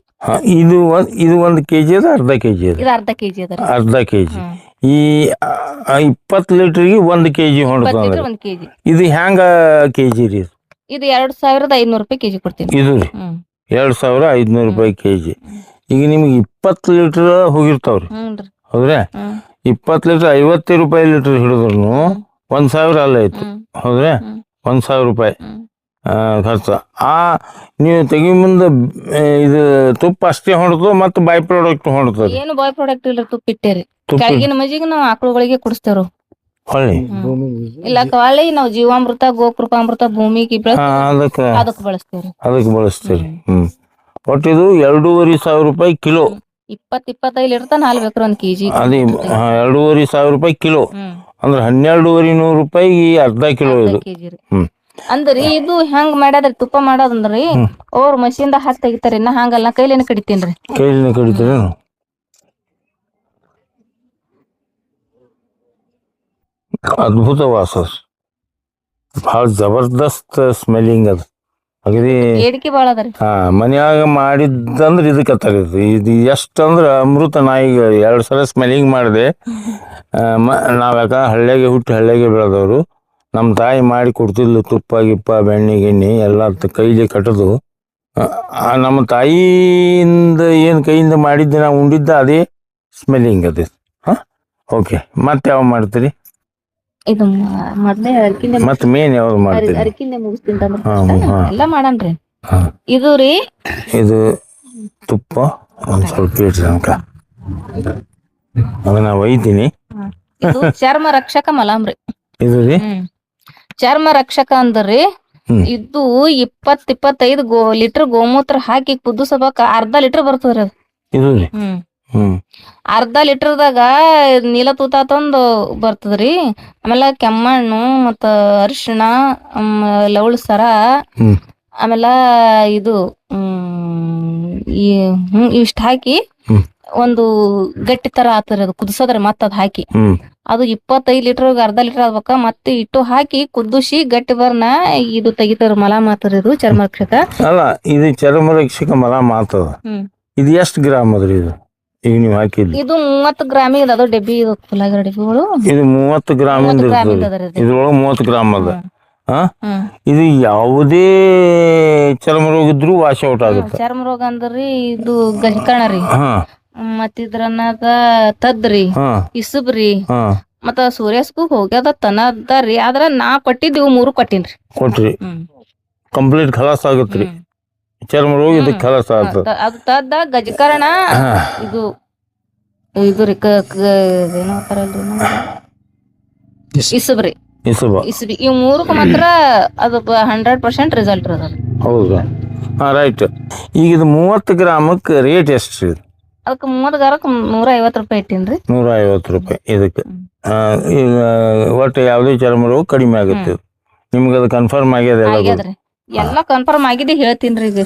ಇದು ಇದು ಒಂದ್ ಕೆಜಿ ಅದ ಅರ್ಧ ಕೆಜಿ ಅದ? ಇದು ಅರ್ಧ ಕೆಜಿ ಅದ ಅರ್ಧ ಕೆಜಿ. ಈ ಇಪ್ಪತ್ತು ಲೀಟರ್ಗೆ ಒಂದ್ ಕೆಜಿ ಕೆಜಿ. ಇದು ಹೆಂಗ ಕೆಜಿ ರೀ ಇದು? ಎರಡ್ ಸಾವಿರದ ಐನೂರು ರೂಪಾಯಿ ಕೆಜಿ ಕೊಡ್ತೀನಿ ಇದು ರೀ? ಎರಡ್ ಸಾವಿರ ಐದ್ನೂರು ರೂಪಾಯಿ ಕೆಜಿ. ಈಗ ನಿಮ್ಗೆ ಇಪ್ಪತ್ತು ಲೀಟರ್ ಹೋಗಿರ್ತಾವ್ರಿ. ಹ್ಞೂನ್ರಿ. ಹೌದ್ರಾ? ಇಪ್ಪತ್ತು ಲೀಟರ್ ಐವತ್ತು ರೂಪಾಯಿ ಲೀಟರ್ ಹಿಡಿದ್ರು ಒಂದ್ ಸಾವಿರ ಅಲ್ಲ ಆಯ್ತು. ಹೌದ್ರಾ? ಒಂದ್ ಸಾವಿರ ರೂಪಾಯಿ. ಖರ್ಚು. ಆ ನೀವು ತೆಗಿ ಮುಂದೆ ಇದು ತುಪ್ಪ ಅಷ್ಟೇ ಹೊಡೆದು ಮತ್ತು ಬೈ ಪ್ರಾಡಕ್ಟ್ ಹೊಡ್ತದೆ ಏನು ಬಾಯ್ ಪ್ರಾಡಕ್ಟ್ ಇಲ್ಲ ತುಪ್ಪ ಇಟ್ಟೇರಿ. ಕೆಳಗಿನ ಮಜಿಗೆ ನಾವು ಆಕಳುಗಳಿಗೆ ಕುಡಿಸ್ತೇವ್ರು. ಹೊಳ್ಳಿ. ಇಲ್ಲ ಹೊಳ್ಳಿ ನಾವು ಜೀವಾಮೃತ ಗೋಕೃಪಾಮೃತ ಭೂಮಿ ಅದಕ್ಕೆ. ಅದಕ್ಕೆ ಬಳಸ್ತೇವ್ರಿ. ಅದಕ್ಕೆ ಬಳಸ್ತೀರಿ ಹ್ಮ್. ಒಟ್ಟು ಇದು ಎರಡೂವರೆ ಸಾವಿರ ರೂಪಾಯಿ ಕಿಲೋ. ಇಪ್ಪತ್ ಇಪ್ಪತ್ತೈದು ಇರ್ತಾನ ತನ ಹಾಲ್ ಬೇಕ್ರಿ ಒಂದ್ ಕೆಜಿ. ಅದೇ ಹಾ, ಎರಡೂವರೆ ಸಾವಿರ ರೂಪಾಯಿ ಕಿಲೋ. ಅಂದ್ರೆ ಹನ್ನೆರಡೂವರೆ ನೂರು ರೂಪಾಯಿ ಅರ್ಧ ಕಿಲೋ ಇದು. ಕೆಜಿ ರೀ. ಹ್ಮ್. ಅಂದ್ರಿ ಇದು ಹೆಂಗ್ ಮಾಡ್ಯಾದ್ರಿ ತುಪ್ಪ ಮಾಡೋದಂದ್ರಿ ಅವ್ರ ಮಷಿನ್ದಾಗ ಹಾಕಿ ತೆಗಿತಾರೆ ಇನ್ನ ಹಂಗಲ್ಲ ಕೈಲೇನ ಕಡಿತೀನ್ರಿ. ಕೈಲಿನ ಕಡಿತೀರೇನು? ಅದ್ಭುತ ವಾಸ ಭಾಳ ಜಬರ್ದಸ್ತ್ ಸ್ಮೆಲ್ಲಿಂಗ್ ಅದು. ಅಗದಿ ಹಾ ಮನ್ಯಾಗ ಮಾಡಿದ್ದಂದ್ರ ಇದಕ್ಕೆ ತರೀದು ಇದು ಎಷ್ಟಂದ್ರೆ ಅಮೃತ ನಾಯಿಗೆ ಎರಡು ಸಲ ಸ್ಮೆಲ್ಲಿಂಗ್ ಮಾಡಿದೆ. ನಾವು ಯಾಕ ಹಳ್ಳಿಯಾಗೆ ಹುಟ್ಟಿ ಹಳ್ಳಿಯಾಗೆ ಬೆಳೆದವರು. ನಮ್ಮ ತಾಯಿ ಮಾಡಿ ಕೊಡ್ತಿದ್ಲು ತುಪ್ಪ ಗಿಪ್ಪ ಬೆಣ್ಣೆ ಗಿಣ್ಣಿ ಎಲ್ಲ ಕೈಲಿ ಕಟ್ಟದು ಆ, ನಮ್ಮ ತಾಯಿಯಿಂದ ಏನು ಕೈಯಿಂದ ಮಾಡಿದ್ದೆ ನಾವು ಉಂಡಿದ್ದ ಅದೇ ಸ್ಮೆಲ್ಲಿಂಗ್ ಅದೇ. ಹಾ? ಓಕೆ ಮತ್ತೆ ಯಾವ ಮಾಡ್ತೀರಿ? ಇದು ಮೊದ್ಲೇ ಅರ್ಕಿಂದೆ ಮತ್ತೆ ಮೇನ್ ಯಾವ ಮಾಡ್ತೀರಿ? ಅರ್ಕಿಂದೆ ಮುಗಿಸ್ತೀನಿ ತಂದ್ರೆ. ಎಲ್ಲ ಮಾಡಣ್ರಿ ಇದು ರೀ ಇದು ತುಪ್ಪ ಒಂದು ಸ್ವಲ್ಪ ಇಡ್ರಿ ಅನ್ಕ ಅದನ್ನ ಒಯ್ತೀನಿ. ಇದು ಚರ್ಮ ರಕ್ಷಕ ಮಲಾಮ್ ರೀ. ಇದು ರೀ? ಚರ್ಮ ರಕ್ಷಕ ಅಂದ್ರಿ. ಇದು ಇಪ್ಪತ್ ಇಪ್ಪತ್ತೈದು ಗೋ ಲೀಟರ್ ಗೋಮೂತ್ರ ಹಾಕಿ ಸಬಕ ಅರ್ಧ ಲೀಟರ್ ಬರ್ತದ್ರಿ ಅದು. ಇದು ರೀ? ಅರ್ಧ ಲೀಟರ್ದಾಗ ನೀಲ ತೂತ ತಂದು ಬರ್ತದ್ರಿ. ಆಮೇಲೆ ಕೆಮ್ಮಣ್ಣು ಮತ್ತ ಅರಿಶಿಣ ಲವಳ ಸರ ಆಮೇಲೆ ಇದು ಹ್ಮ್ ಇಷ್ಟ ಹಾಕಿ ಒಂದು ಗಟ್ಟಿ ತರ ಆತರಿ ಅದು ಕುದಿಸೋದ್ರಿ ಮತ್ತ ಅದ್ ಹಾಕಿ. ಅದು ಇಪ್ಪತ್ತೈದು ಲೀಟರ್ ಅರ್ಧ ಲೀಟರ್ ಆಗ್ಬೇಕ ಮತ್ತೆ ಇಟ್ಟು ಹಾಕಿ ಕುದಿಸಿ ಗಟ್ಟಿ ಬರ್ನ ಇದು ತೆಗಿತಾರ ಮಲ ಮಾತಾರ ಇದು ಚರ್ಮ ರಕ್ಷಕ. ಅಲ್ಲ ಇದು ಚರ್ಮ ರಕ್ಷಕ ಮಲ ಮಾತದ ಇದು ಎಷ್ಟು ಗ್ರಾಮ್ ಅದ್ರಿ ಇದು? ಈಗ ನೀವು ಇದು ಮೂವತ್ತು ಇದೆ ಅದು ಡಬ್ಬಿ ಇದು ಫುಲ್ಲಾಗಿರೋ ಡಬ್ಬಿಗಳು. ಇದು ಮೂವತ್ತು ಗ್ರಾಮ್ ಗ್ರಾಮ್. ಇದ್ರೊಳಗೆ ಮೂವತ್ತು ಗ್ರಾಮ್ ಅದ. ಇದು ಯಾವುದೇ ಚರ್ಮ ರೋಗ ಇದ್ರು ವಾಶ್ ಔಟ್ ಆಗುತ್ತೆ. ಚರ್ಮ ರೋಗ ಅಂದ್ರಿ ಇದು ಗಜಕರ್ಣ ರೀ. ಹಾ. ಮತ್ತ ಇದ್ರನ್ನಾಗ ತದ್ರಿ ಇಸುಬ್ರಿ ಮತ್ತ ಸೂರ್ಯಸ್ಗೂ ಹೋಗ್ಯದ ತನದ ರೀ ಆದ್ರ ನಾ ಕೊಟ್ಟಿದ್ ಇವ್ ಮೂರು ಕೊಟ್ಟಿನ್ರಿ. ಕೊಟ್ರಿ. ಕಂಪ್ಲೀಟ್ ಖಲಾಸ್ ಆಗುತ್ತೆ ಹ್ಮ್. ಚರ್ಮ ರೋಗ ಇದಕ್ಕೆ ಕೆಲಸ ಅದು ತದ್ದ ಗಜಕರಣ. ಇದು ಇದು ರೀ ಏನೋ. ಇಸುಬ್ರಿ. ಇಸುಬ. ಇಸುಬಿ. ಈ ಮೂರಕ್ಕೆ ಮಾತ್ರ ಅದು ಹಂಡ್ರೆಡ್ ಪರ್ಸೆಂಟ್ ರಿಸಲ್ಟ್ ಅದ. ಹೌದಾ. ಹಾ ರೈಟ್ ಈಗ ಇದು ಮೂವತ್ತು ಗ್ರಾಮಕ್ಕೆ ರೇಟ್ ಎಷ್ಟು ರೀ ಅದಕ್ಕೆ ಮೂವತ್ತು ಗ್ರಾಮಕ್ಕೆ ನೂರ ಐವತ್ತು ರೂಪಾಯಿ ಇಟ್ಟಿನ್ರಿ. ನೂರ ಐವತ್ತು ರೂಪಾಯಿ ಇದಕ್ಕೆ. ಆ, ಈಗ ಒಟ್ಟು ಯಾವುದೇ ಚರ್ಮ ರೋಗ ಕಡಿಮೆ ಆಗುತ್ತೆ. ಇದು. ನಿಮ್ಗೆ ಅದು ಕನ್ಫರ್ಮ್ ಆಗ್ಯದ ಎಲ್ಲ ಆಗ್ಯದ್ರಿ. ಎಲ್ಲಾ ಕನ್ಫರ್ಮ್ ಆಗಿದೆ ಹೇಳ್ತೀನಿ ಈಗ.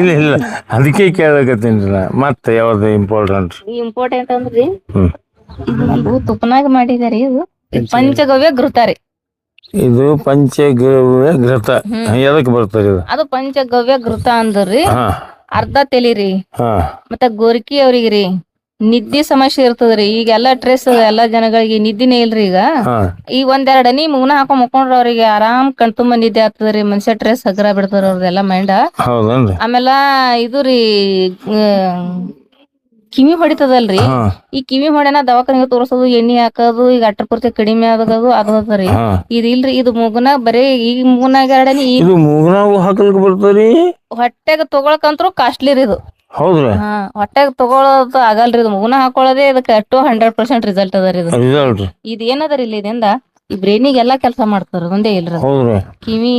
ಇಲ್ಲ ಇಲ್ಲ ಅದಕ್ಕೆ ಕೇಳಕತ್ತೀನಿ ನಾ. ಮತ್ತೆ ಯಾವ್ದು ಇಂಪಾರ್ಟೆಂಟ್ ಇಂಪಾರ್ಟೆಂಟ್ ಅಂದ್ರಿ ಇದು ತುಪ್ಪನಾಗ ಮಾಡಿದಾರಿ ಇದು. ಪಂಚಗವ್ಯ ಘೃತ ರೀ. ಇದು ಪಂಚಗವ್ಯ ಘೃತ. ಎದಕ್ಕೆ ಬರ್ತದೆ ಇದು? ಅದು ಪಂಚಗವ್ಯ ಘೃತ ಅಂದ್ರಿ ಅರ್ಧ ತೆಲಿರಿ ಮತ್ತ ಗೋರ್ಕಿ ಅವ್ರಿಗೆ ರೀ ನಿದ್ದೆ ಸಮಸ್ಯೆ ಇರ್ತದ್ರಿ. ಈಗ ಎಲ್ಲಾ ಟ್ರೆಸ್ ಎಲ್ಲಾ ಜನಗಳಿಗೆ ನಿದ್ದಿನೇ ಇಲ್ರಿ ಈಗ. ಈ ಈಗ ಒಂದೆರಡ್ ಹನಿ ಮುಗ್ನ ಹಾಕೊಂಡ್ ಮುಕ್ಕೊಂಡ್ರ ಅವ್ರಿಗೆ ಆರಾಮ್ ಕಣ್ತುಂಬ ನಿದ್ದೆ ಆಗ್ತದ್ರಿ. ಮನುಷ್ಯ ಟ್ರೆಸ್ ಹಗ್ರ ಬಿಡ್ತಾರ ಅವ್ರದೆಲ್ಲ ಮೈಂಡ್ ಹೌದನ್ರಿ. ಆಮೇಲ ಇದು ರೀ ಕಿವಿ ಹೊಡಿತದಲ್ರಿ. ಹಾ. ಈ ಕಿವಿ ಹೊಡೆನ ದವಾಖಾನಿಗೆ ತೋರ್ಸೋದು ಎಣ್ಣೆ ಹಾಕೋದು ಈಗ ಅಟ್ಟ ಪೂರ್ತಿ ಕಡಿಮೆ ಆಗೋದು ಅದು ಅದ ರೀ. ಹಾ. ಇದು ಇಲ್ರಿ ಇದು ಮುಗುನ ಬರೀ ಈಗ ಮುಗುನಾಗ ಎರಡನಿ ಇದು ಮೂಗ್ನಾವು ಹಾಕಲ್ಕ್ ಬರ್ತದ್ರಿ? ಹೊಟ್ಟೆಗೆ ತಗೊಳಕಂತ್ರು ಕಾಸ್ಟ್ಲಿ ರೀ ಇದು. ಹೌದ್ರಿ? ಹಾ ತಗೊಳೋದು ಆಗಲ್ರಿ ಇದು. ಮುಗುನ ಹಾಕೊಳ್ಳೋದೇ ಇದಕ್ಕೆ ಟು ಹಂಡ್ರೆಡ್ ಪರ್ಸೆಂಟ್ ರಿಸಲ್ಟ್ ಅದ ರೀ ಇದು. ರಿಸಲ್ಟ್ ಇದು ಏನದರಿ ಇಲ್ಲಿ ಇದರಿಂದ? ಈ ಬ್ರೈನಿಗೆ ಎಲ್ಲಾ ಕೆಲಸ ಮಾಡ್ತಾರ ಒಂದೇ ಇಲ್ರಿ ಅದು. ಹೌದ್ರಿ. ಕಿವಿ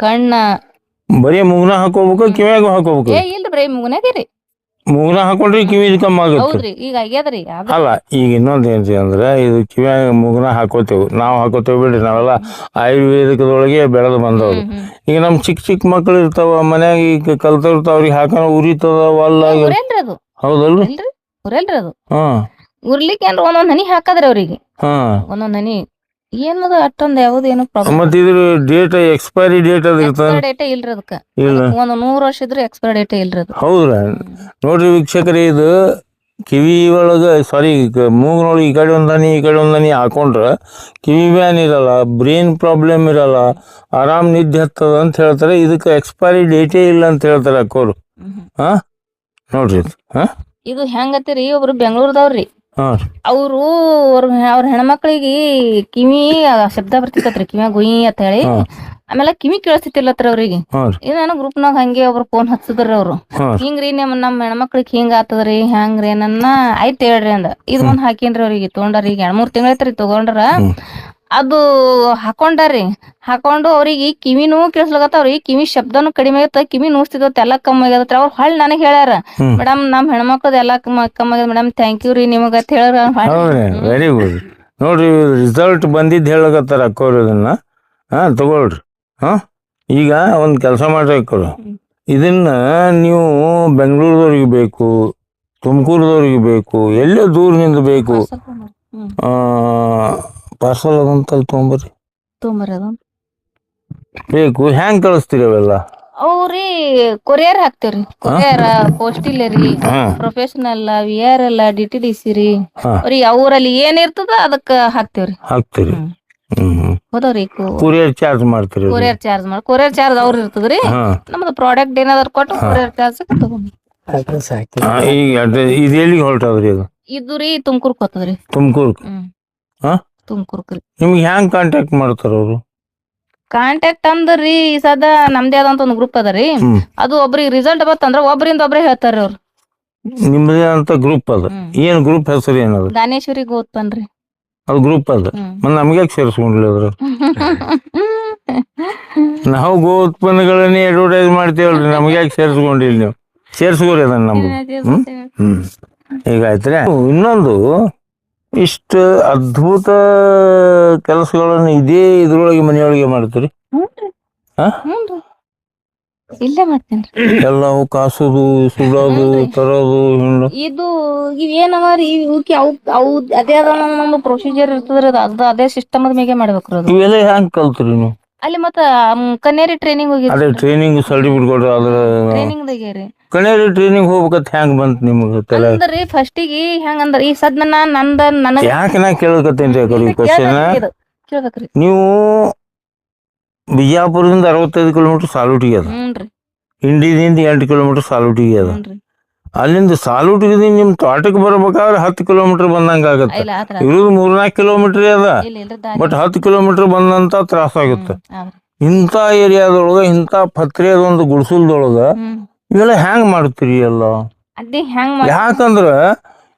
ಕಣ್ಣ. ಬರೀ ಮುಗುನ ಹಾಕೋಬೇಕು ಕಿವ್ಯಾಗ ಹಾಕೋಬೇಕು ಏ ಇಲ್ರಿ ಬರೀ ಮುಗುನಾಗೆ ರೀ ಮೂಗ್ನ ಹಾಕೊಂಡ್ರೆ ಕಿವಿ ಕಮ್ಮಿ ಆಗುತ್ತೆ. ಹೌದ್ರಿ ಈಗ ಆಗ್ಯದ್ರಿ ಅದು ಅಲ್ಲ ಈಗ ಇನ್ನೊಂದ್ ಏನ್ರಿ ಅಂದ್ರೆ ಇದು ಕಿವಿಯಾಗ ಮೂಗ್ನ ಹಾಕೋತೇವೆ. ನಾವು ಹಾಕೋತೇವೆ ಬಿಡ್ರಿ ನಾವೆಲ್ಲ ಆಯುರ್ವೇದಿಕದೊಳಗೆ ಬೆಳೆದು ಬಂದವ್ರು. ಈಗ ನಮ್ ಚಿಕ್ಕ ಚಿಕ್ಕ ಮಕ್ಳು ಇರ್ತಾವ ಮನ್ಯಾಗ ಈಗ ಕಲ್ತಿರ್ತಾವ ಅವ್ರಿಗೆ ಹಾಕೋಣ ಉರಿತದ ವಲ್ಲ ಅದು. ಹೌದಲ್ರಿ? ಇಲ್ರಿ ಉರೇಲ್ರಿ ಅದು. ಹಾ. ಉರ್ಲಿಕ್ಕೆ ಏನ್ರ ಒಂದೊಂದ್ ಹನಿ ಹಾಕದ್ರಿ ಅವ್ರಿಗೆ. ಹಾ. ಒಂದೊಂದ್ ಹನಿ ಏನದ ಅಷ್ಟೊಂದ್ ಯಾವ್ದು ಏನು ಪ್ರಾಬ್ಲಮ್ ಇದ್ರ ಡೇಟ್ ಎಕ್ಸ್ಪೈರಿ ಡೇಟ್ ಅದ ಇರ್ತದ? ಡೇಟ್ ಇಲ್ರಿ ಅದಕ್ಕ ಇಲ್ಲ. ಒಂದ್ ನೂರ್ ವರ್ಷ ಇದ್ರೆ ಎಕ್ಸ್ಪೈರಿ ಡೇಟ್ ಇಲ್ರಿ ಅದು. ಹೌದ್ರ? ನೋಡ್ರಿ ವೀಕ್ಷಕರೇ ಇದು ಕಿವಿ ಒಳಗ ಸಾರಿ ಮೂಗ್ನೊಳಗೆ ಈ ಕಡೆ ಒಂದನಿ ಈ ಕಡೆ ಒಂದನಿ ಹಾಕೊಂಡ್ರೆ ಕಿವಿ ಬ್ಯಾನ್ ಇರಲ್ಲ ಬ್ರೈನ್ ಪ್ರಾಬ್ಲಮ್ ಇರಲ್ಲ ಆರಾಮ್ ನಿದ್ದೆ ಹತ್ತದ ಅಂತ ಹೇಳ್ತಾರೆ. ಇದಕ್ಕೆ ಎಕ್ಸ್ಪೈರಿ ಡೇಟೇ ಇಲ್ಲ ಅಂತ ಹೇಳ್ತಾರೆ ಅಕ್ಕೋರು. ಹಾ? ನೋಡ್ರಿ ಇದು. ಹಾ? ಇದು ಹೆಂಗತ್ತೀರಿ? ಒಬ್ರು ಬೆಂಗಳೂರದವ್ರಿ. ಅವ್ರು ಅವ್ರ ಅವ್ರ ಹೆಣ್ಮಕ್ಳಿಗೆ ಕಿವಿ ಶಬ್ದ ಬರ್ತಿತ್ತತ್ರಿ ಕಿವಿ ಗುಯಿ ಅಂತ ಹೇಳಿ. ಆಮೇಲೆ ಕಿವಿ ಕೇಳಿಸ್ತಿತ್ತಿಲ್ಲತ್ರ ಅವ್ರಿಗೆ. ಹಾ. ಗ್ರೂಪ್ ನಾನು ಗ್ರೂಪ್ನಾಗ ಹಂಗೆ ಒಬ್ರು ಫೋನ್ ಹಚ್ಚದ್ರಿ ಅವ್ರು. ಹಿಂಗ್ರಿ ನಿಮ್ ನಮ್ ಹೆಣ್ಮಕ್ಳಿಗೆ ಹಿಂಗ ಆತದ್ರಿ ಹೆಂಗ್ರಿ ನನ್ನ ಆಯ್ತು ಹೇಳ್ರಿ ಅಂದ. ಇದ್ ಒಂದ್ ಹಾಕಿನ್ರಿ ಅವ್ರಿಗೆ ತಗೊಂಡ್ರಿ ಈಗ ಎರಡ್ ಮೂರ್ ತಿಂಗಳೈತ್ರಿ ತಗೊಂಡ್ರ. ಅದು ಹಾಕೊಂಡಾರಿ ಹಾಕೊಂಡು ಅವ್ರಿಗೆ ಕಿವಿನೂ ಕೇಳಿಸ್ಲಾಗತ್ತವ್ರಿ ಕಿವಿ ಶಬ್ದನು ಕಡಿಮೆ ಆಗತ್ತ ಕಿವಿ ನುಸ್ತಿದತ್ ಎಲ್ಲಾ ಕಮ್ಮಿ ಆಗತ್ತ ಅವ್ರ ಹೊಳ್ ನನಗ್ ಹೇಳ್ಯಾರ. ಮೇಡಮ್ ನಮ್ ಹೆಣ್ಮಕ್ಳದ್ ಎಲ್ಲಾ ಕಮ್ಮಿ ಆಗ್ಯದ ಮೇಡಮ್ ಥ್ಯಾಂಕ್ ಯು ರೀ ನಿಮಗ ಅಂತ ಹೇಳ್ರ ವೆರಿ ಗುಡ್ ನೋಡ್ರಿ ರಿಸಲ್ಟ್ ಬಂದಿದ್ದು ಹೇಳಕತ್ತಾರ ಅಕ್ಕೋರು ಇದನ್ನ. ಹಾ ತಗೊಳ್ರಿ. ಹಾ ಈಗ ಒಂದು ಕೆಲಸ ಮಾಡ್ರಿ ಅಕ್ಕೋರು ಇದನ್ನ ನೀವು ಬೆಂಗಳೂರದವ್ರಿಗೆ ಬೇಕು ತುಮಕೂರದವ್ರಿಗೆ ಬೇಕು ಎಲ್ಲೇ ದೂರದಿಂದ ಬೇಕು ಪಾರ್ಸಲ್ ಅದಂತಲ್ಲಿ ತೊಗೊಂಬರ್ರಿ ತೊಂಬರಿ ಅದು ಬೇಕು ಹ್ಯಾಂಗ್ ಕಳಿಸ್ತೀರಿ ಅವೆಲ್ಲ? ಅವ್ರಿ ಕೊರಿಯರ್ ಹಾಕ್ತೇವ್ರಿ. ಕೊರಿಯರ್ ಪೋಸ್ಟಿಲ್ ರೀ ಪ್ರೊಫೆಷನಲ್ ವಿ ಆರ್ ಎಲ್ಲ ಡಿ ಟಿ ಡಿ ಸಿ ರೀ. ಹಾ. ಅವರಲ್ಲಿ ಅವ್ರಲ್ಲಿ ಏನ್ ಇರ್ತದ ಅದಕ್ಕ ಹಾಕ್ತೇವ್ರಿ. ಹಾಕ್ತೀರಿ. ಹ್ಮ್. ಹೋದವ್ರಿ ಕೂರಿಯರ್ ಚಾರ್ಜ್ ಮಾಡ್ತೀರಿ ಅದು? ಕೊರಿಯರ್ ಚಾರ್ಜ್ ಮಾಡಿ ಕೊರಿಯರ್ ಚಾರ್ಜ್ ಅವ್ರ ಇರ್ತದ್ರಿ. ಹಾ. ನಮ್ದು ಪ್ರಾಡಕ್ಟ್ ಏನಾದ್ರು ಕೊಟ್ಟು ಕೊರಿಯರ್ ಚಾರ್ಜ್ ತಗೊಂಡ್ ಹಾ, ಈಗ ಅದು ಇದು ಎಲ್ಲಿಗೆ ಹೊರಟದ್ರಿ ಇದು ಇದು ರೀ ತುಮಕೂರ್ ಕೊತ್ತದ್ರಿ ತುಮಕೂರ್ ಹ್ಮ್. ಹಾ? ತುಮಕೂರ್ಕ್ ರೀ ನಿಮ್ಗೆ ಹ್ಯಾಂಗ್ ಕಾಂಟ್ಯಾಕ್ಟ್ ಮಾಡ್ತಾರ ಅವರು? ಕಾಂಟ್ಯಾಕ್ಟ್ ಅಂದ್ರಿ ಈ ಸದ ನಮ್ದೇ ಆದಂತ ಒಂದು ಗ್ರೂಪ್ ಅದ ರೀ. ಹ್ಮ್. ಅದು ಒಬ್ರಿಗೆ ರಿಸಲ್ಟ್ ಬತ್ತಂದ್ರ ಒಬ್ರಿಂದ ಒಬ್ರೇ ಹೇಳ್ತಾರ ಅವ್ರು. ನಿಮ್ಮದೇ ಅಂತ ಗ್ರೂಪ್ ಅದ. ಹ್ಮ್. ಏನ್ ಗ್ರೂಪ್ ಹೆಸರು ಏನದ? ದಾನೇಶ್ವರಿ ಗೋತ್ಪನ್ರಿ ಅದು ಗ್ರೂಪ್ ಅದ. ಹ್ಮ್. ಮತ್ತೆ ನಮ್ಗೆ ಸೇರಿಸ್ಕೊಂಡ್ಲಿ ಅದ್ರ? ನಾವು ಗೋ ಉತ್ಪನ್ನಗಳನ್ನೇ ಅಡ್ವರ್ಟೈಸ್ ಮಾಡ್ತೇವಲ್ರಿ ನಮ್ಗೆ ಯಾಕೆ ಸೇರಿಸ್ಕೊಂಡಿಲ್ಲ ನೀವು? ಸೇರಿಸ್ಕೋರಿ ಅದನ್ನ ನಮ್ಗೆ ಹ್ಮ್. ಈಗ ಆಯ್ತ್ರೆ? ಇನ್ನೊಂದು ಇಷ್ಟು ಅದ್ಭುತ ಕೆಲಸಗಳನ್ನು ಇದೇ ಇದ್ರೊಳಗೆ ಮನೆಯೊಳಗೆ ಮಾಡ್ತೀರಿ? ಇಲ್ಲ ಹಾ? ಇಲ್ಲೇ ಮಾಡ್ತೇನ್ರಿ. ಎಲ್ಲವೂ ಕಾಸೋದು ಸುಡೋದು ತರೋದು ಹಿಂಡು. ಇದು ಇವೇನವ ರೀ ಇವಕ್ಕೆ ಅವು ಅವು ಅದೇ ಅದ ನಮ್ಮ ಪ್ರೊಸೀಜರ್ ಇರ್ತದ್ರಿ ಅದು. ಅದು ಅದೇ ಸಿಸ್ಟಮ್ ಮೇಗೆ ಮಾಡ್ಬೇಕ್ರಿ ಅದು. ಇವೆಲ್ಲ ಹೆಂಗ್ ಕಲ್ತ್ರಿ ನೀವು? ಅಲ್ಲಿ ಮತ್ತ ಕನ್ಯಾರಿ ಟ್ರೈನಿಂಗ್ ಅದೇ ಹೋಗಿದ್ರಿ ಟ್ರೈನಿಂಗ್ ಸರ್ಟಿಫಿಕೇಟ್ ಕೊಡ್ರಿ ಅದ್ರ ಟ್ರೈನಿಂಗ್ ದಾಗೆ ಕನೇರಿ ಟ್ರೈನಿಂಗ್ ಹೋಗ್ಬೇಕಂತ ಹೆಂಗ್ ಬಂತ ನಿಮ್ಗೆ ತಲೆ? ಅಂದ್ರಿ ಫಸ್ಟಿಗೆ ಹೆಂಗಂದ್ರ ಈ ಸದ್ನ ನಾ ನಂದ ನನಗ ಯಾಕೆ ನಾ ಕೇಳಕತ್ತೇನ್ರಿ ರೀ ಕಡೆ ಕ್ವಶನ್ ಕೇಳ್ಬೇಕ್ರಿ ನೀವು ಬಿಜಾಪುರದಿಂದ ಅರವತ್ತೈದು ಕಿಲೋಮೀಟರ್ ಸಾಲುಟಿಗೆ ಅದ. ಹ್ಞೂನ್ರಿ. ಇಂಡಿದಿಂದ ಎಂಟು ಕಿಲೋಮೀಟರ್ ಸಾಲುಟಿಗೆ ಅದ. ಹ್ಞೂನ್ರಿ. ಅಲ್ಲಿಂದ ಸಾಲುಟಿಗೆ ನಿಮ್ಮ ತೋಟಕ್ಕೆ ಬರ್ಬೇಕಾದ್ರೆ ಹತ್ತು ಕಿಲೋಮೀಟರ್ ಬಂದಂಗ ಆಗತ್ತೆ. ಇಲ್ಲ ಆತರ? ಇರೋದು ಮೂರ್ನಾಲ್ಕು ಕಿಲೋಮೀಟರ್ ಅದ. ಇಲ್ಲ ಇಲ್ರಿ ದಾರಿ. ಬಟ್ ಹತ್ತು ಕಿಲೋಮೀಟರ್ ಬಂದಂತ ತ್ರಾಸ ಆಗುತ್ತೆ. ಇಂಥ ಏರಿಯಾದೊಳಗ ಇಂಥ ಪತ್ರಿಯದೊಂದು ಗುಡಿಸಲ್ದೊಳಗ ಹ್ಮ್. ಇವೆಲ್ಲ ಹ್ಯಾಂಗ್ ಮಾಡ್ತೀರಿ ಎಲ್ಲ? ಅದೇ ಹೆಂಗ್ ಮಾಡ್ ಯಾಕಂದ್ರ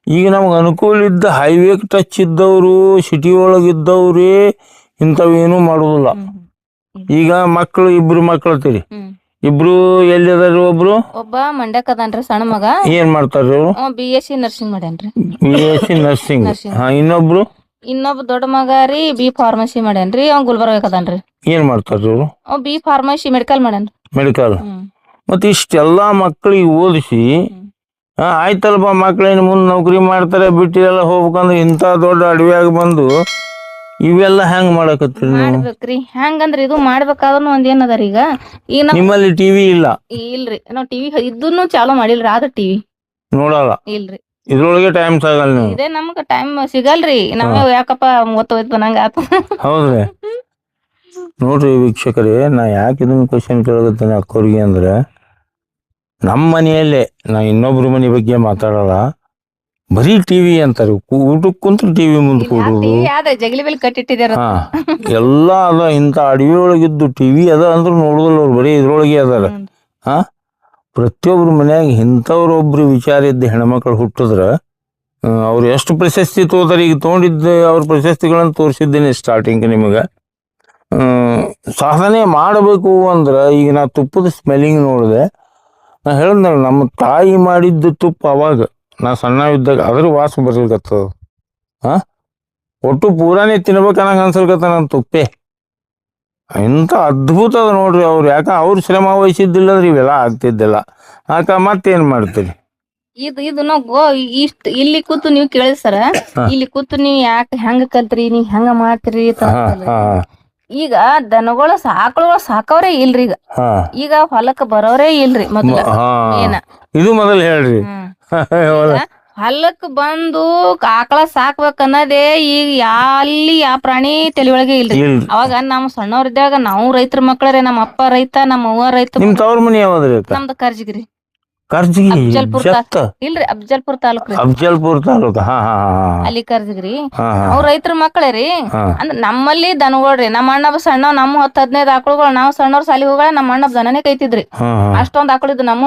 ಈಗ ನಮ್ಗೆ ಅನುಕೂಲ ಇದ್ದ ಹೈವೇ ಟಚ್ ಇದ್ದವರು ಸಿಟಿ ಒಳಗಿದ್ದವ್ರೇ ಇಂಥವೇನು ಮಾಡುದಿಲ್ಲ. ಹ್ಮ್. ಈಗ ಮಕ್ಕಳು ಇಬ್ರು ಮಕ್ಳು ಅಂತೀರಿ? ಹ್ಮ್. ಇಬ್ರು ಎಲ್ಲಿ ಅದಾರ ಒಬ್ರು? ಒಬ್ಬ ಮಂಡ್ಯಕ್ ಅದಾನ್ರಿ ಸಣ್ಣ ಮಗ. ಏನ್ ಮಾಡ್ತಾರ್ರಿ ಅವರು? ಅವ B S C nursing ಮಾಡ್ಯಾನ್ರಿ. B S C nursing Nursing. ಹಾ ಇನ್ನೊಬ್ರು? ಇನ್ನೊಬ್ಬ ದೊಡ್ಡ ಮಗ ರೀ ಬಿ ಫಾರ್ಮಸಿ ಮಾಡ್ಯಾನ್ರಿ ಅವ್ನ್ ಗುಲ್ಬರ್ಗ ಅದಾನ್ರಿ. ಏನ್ ಮಾಡ್ತಾರ್ರಿ ಅವರು? ಅವ್ ಬಿ ಫಾರ್ಮಸಿ ಮೆಡಿಕಲ್ ಮಾಡ್ಯಾನ್ರಿ. ಮೆಡಿಕಲ್ ಹ್ಮ್. ಮತ್ತೆ ಇಷ್ಟೆಲ್ಲಾ ಮಕ್ಕಳಿಗೆ ಓದಿಸಿ ಆಯ್ತಲ್ಪ ಮಕ್ಕಳೇನ್ ಮುಂದೆ ನೌಕರಿ ಮಾಡ್ತಾರೆ ಬಿಟ್ಟಿರೆಲ್ಲ ಹೋಗ್ಬೇಕಂದ್ರೆ ಇಂಥ ದೊಡ್ಡ ಅಡವಿಯಾಗಿ ಬಂದು ಇವೆಲ್ಲ ಹೆಂಗ್ ಮಾಡಕತ್ತೀರಿ ನೀವು? ಮಾಡ್ಬೇಕ್ರಿ. ಹೆಂಗಂದ್ರ ಇದು ಮಾಡ್ಬೇಕಾದ್ರೂ ಒಂದ್ ಏನ್ ಈಗ? ಈಗ ನಿಮ್ಮಲ್ಲಿ ಟಿವಿ ಇಲ್ಲ? ಇಲ್ರಿ. ನಾವ್ ಟಿವಿ ಇದನ್ನು ಚಾಲೂ ಮಾಡಿಲ್ರಿ ಆದ್ರೆ ಟಿವಿ. ನೋಡಲ್ಲ? ಇಲ್ರಿ. ಇದ್ರೊಳಗೆ ಟೈಮ್ ಸಾಗಲ್ಲ ನೀವು? ಇದೇ ನಮ್ಗ ಟೈಮ್ ಸಿಗಲ್ರಿ. ನಾವ್ ಯಾಕಪ್ಪ ಮೂವತ್ತೈದು ನಂಗ ಆತ? ಹೌದ್ರಿ. ನೋಡ್ರಿ ವೀಕ್ಷಕರೇ ನಾ ಯಾಕೆ ಇದನ್ನ ಕ್ವಶನ್ ಕೇಳಕತ್ತೇನೆ ಅಕ್ಕೋರಿಗೆ ಅಂದ್ರೆ ನಮ್ಮ ಮನೆಯಲ್ಲೇ ನಾ ಇನ್ನೊಬ್ರ ಮನೆ ಬಗ್ಗೆ ಮಾತಾಡಲ್ಲ. ಬರೀ ಟಿವಿ ಅಂತಾರೆ. ಕು- ಊಟಕ್ಕೆ ಕುಂತ್ರ ಟಿವಿ ಮುಂದೆ ಕೂಡುದು. ಜಗಲಿ ಮೇಲೆ ಕಟ್ಟಿಟ್ಟಿದಾರ ಹಾ. ಎಲ್ಲ ಅದ ಇಂಥ ಅಡವಿ ಒಳಗಿದ್ದು ಟಿವಿ ಅದ ಅಂದ್ರೆ ನೋಡುದಿಲ್ಲ ಅವ್ರು ಬರೀ ಇದ್ರೊಳಗೆ ಅದಾರ. ಹಾ? ಪ್ರತಿಯೊಬ್ರ ಮನ್ಯಾಗ ಇಂಥವ್ರೊಬ್ರು ವಿಚಾರ ಇದ್ದ ಹೆಣ್ಮಕ್ಳು ಹುಟ್ಟಿದ್ರೆ ಅವ್ರು ಎಷ್ಟು ಪ್ರಶಸ್ತಿ ತೋತಾರೆ ಈಗ ತೊಗೊಂಡಿದ್ದ ಅವ್ರ ಪ್ರಶಸ್ತಿಗಳನ್ನು ತೋರಿಸಿದ್ದೇನೆ ಸ್ಟಾರ್ಟಿಂಗ್ ನಿಮಗೆ. ಸಾಧನೆ ಮಾಡಬೇಕು ಅಂದ್ರೆ ಈಗ ನಾ ತುಪ್ಪದ ಸ್ಮೆಲ್ಲಿಂಗ್ ನೋಡಿದೆ ನಾ ಹೇಳಿದ್ನಲ್ಲ ನಮ್ಮ ತಾಯಿ ಮಾಡಿದ್ದು ತುಪ್ಪ ಅವಾಗ. ನಾ ಸಣ್ಣ ಇದ್ದಾಗ ಅದ್ರ ವಾಸ ಬರ್ಲಿಕತ್ತದ. ಹಾ ಒಟ್ಟು ಪೂರಾನೇ ತಿನ್ಬೇಕನ್ನಂಗ ಅನ್ಸಲ್ಕತ್ತ ನನ್ನ ತುಪ್ಪೆ. ಇಂಥ ಅದ್ಭುತ ಅದ ನೋಡ್ರಿ ಅವ್ರು. ಯಾಕ ಅವ್ರ ಶ್ರಮ ವಹಿಸಿದ್ದಿಲ್ಲ ಅಂದ್ರೆ ಇವೆಲ್ಲ ಆಗ್ತಿದ್ದಿಲ್ಲ. ಆಕ ಮತ್ತೇನ್ ಮಾಡ್ತೀರಿ? ಇದು ಇದು ನಾವು ಗೋ ಇಷ್ಟ ಇಲ್ಲಿ ಕೂತು ನೀವು ಕೇಳಿ ಸರ ಇಲ್ಲಿ ಕೂತು ನೀವು ಯಾಕೆ ಹೆಂಗ ಕಲ್ತ್ರಿ ನೀವ್ ಹೆಂಗ ಮಾಡ್ತೀರಿ ಈಗ ದನಗಳು ಸಾಕಳುಗಳು ಸಾಕವ್ರೆ ಇಲ್ರಿ ಈಗ. ಹಾ. ಈಗ ಹೊಲಕ್ಕ ಬರೋರೇ ಇಲ್ರಿ ಮೊದ್ಲ ಹಾ. ಏನ ಇದು ಮೊದಲು ಹೇಳ್ರಿ. ಹೊಲಕ್ ಬಂದು ಆಕಳ ಸಾಕ್ಬೇಕ್ ಅನ್ನೋದೇ ಈಗ ಅಲ್ಲಿ ಯಾವ ಪ್ರಾಣಿ ತಲೆಯೊಳಗೆ ಇಲ್ರಿ. ಇಲ್ರಿ. ಅವಾಗ ನಮ್ ಸಣ್ಣವ್ರಿದ್ದಾಗ ನಾವು ರೈತರ ಮಕ್ಳರೇ ನಮ್ಮ ಅಪ್ಪ ರೈತ ನಮ್ಮ ಅವ್ವ ರೈತ ನಿಮ್ ತವ್ರ ಮನಿ ಯಾವ್ದ್ರಿ ಅಕ್ಕ? ನಮ್ದು ಕರ್ಜಿಗಿರಿ. ಕರ್ಜಿಗಿ ಅಫ್ಜಲ್ಪುರ್ ಜತ್ತ. ಇಲ್ರಿ ಅಫ್ಜಲ್ಪುರ್ ತಾಲೂಕ್ ರೀ. ಅಫ್ಜಲ್ಪುರ್ ತಾಲೂಕ ಹಾ ಹಾ ಹಾ ಹಾ ಅಲ್ಲಿ ಕರ್ಜಿಗ್ರಿ. ಹಾ ಹಾ. ಅವ್ರ ರೈತರ ಮಕ್ಕಳೇ ರೀ. ಹಾ. ಅಂದ್ರ ನಮ್ಮಲ್ಲಿ ದನಗಳ್ರಿ ನಮ್ಮ ಅಣ್ಣ ಸಣ್ಣ ನಮ್ಮ ಹತ್ತು ಹದಿನೈದು ಆಕಳುಗಳು ನಾವು ಸಣ್ಣವ್ರ ಸಾಲಿ ಹೋಗಳ ನಮ್ಮ ಅಣ್ಣ ದನನೇ ಕೈತಿದ್ರಿ. ಹಾ ಹಾ. ಅಷ್ಟೊಂದ್ ಆಕಳಿದ್ದು ನಮ್ಮ.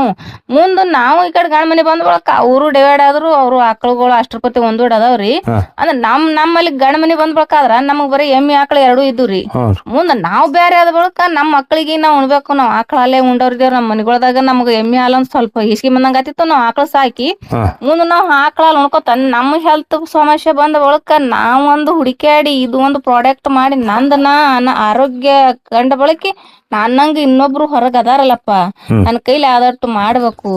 ಮುಂದ ನಾವು ಈ ಕಡೆ ಗಂಡ ಮನೆ ಬಂದ ಬಳಕ ಅವರು ಡಿವೈಡ್ ಆದ್ರು ಅವ್ರು ಆಕಳುಗಳು ಅಷ್ಟ್ರಪತಿ ಒಂದೂಡ್ ಅದಾವ್ರಿ ಅಂದ್ರೆ ಅಂದ್ರ ನಮ್ ನಮ್ಮಲ್ಲಿ ಗಂಡ ಮನೆ ಬಂದ್ ಬಳಕಾದ್ರ ನಮಗ್ ಬರೀ ಎಮ್ಮಿ ಆಕಳ ಎರಡು ಇದ್ದು ರೀ. ಹಾ. ಮುಂದ ನಾವ್ ಬೇರೆ ಆದ ಬಳಕ ನಮ್ಮ ಮಕ್ಕಳಿಗೆ ನಾವ್ ಉಣ್ಬೇಕು ನಾವ್ ಆಕಳ ಅಲ್ಲೇ ಉಂಡವ್ರಿದೇವ್ ನಮ್ಮ ಮನಿಗೊಳದಾಗ ನಮ್ಗ ಎಮ್ಮಿ ಹಾಲು ಒಂದ್ ಸ್ವಲ್ಪ ಹಿಸ್ಕಿ ಬಂದಂಗ ಆತಿತ್ತು ನಾವ್ ಆಕಳ ಸಾಕಿ. ಹಾ. ಮುಂದ ನಾವ್ ಆಕಳ ನೋಡ್ಕೊತ ಉಣ್ಕೋತ ನಮ್ಮ ಹೆಲ್ತ್ ಸಮಸ್ಯೆ ಬಂದ ಬಳಕ ನಾವೊಂದು ಹುಡುಕಾಡಿ ಇದು ಒಂದು ಪ್ರಾಡಕ್ಟ್ ಮಾಡಿ ನಂದ ನಾ ಆರೋಗ್ಯ ಕಂಡ ಬಳಕೆ ನನ್ನಂಗ ಇನ್ನೊಬ್ರು ಹೊರಗ್ ಅದಾರಲ್ಲಪ್ಪ. ಹ್ಮ್. ನನ್ನ ಕೈಲಿ ಆದಷ್ಟು ಮಾಡ್ಬೇಕು.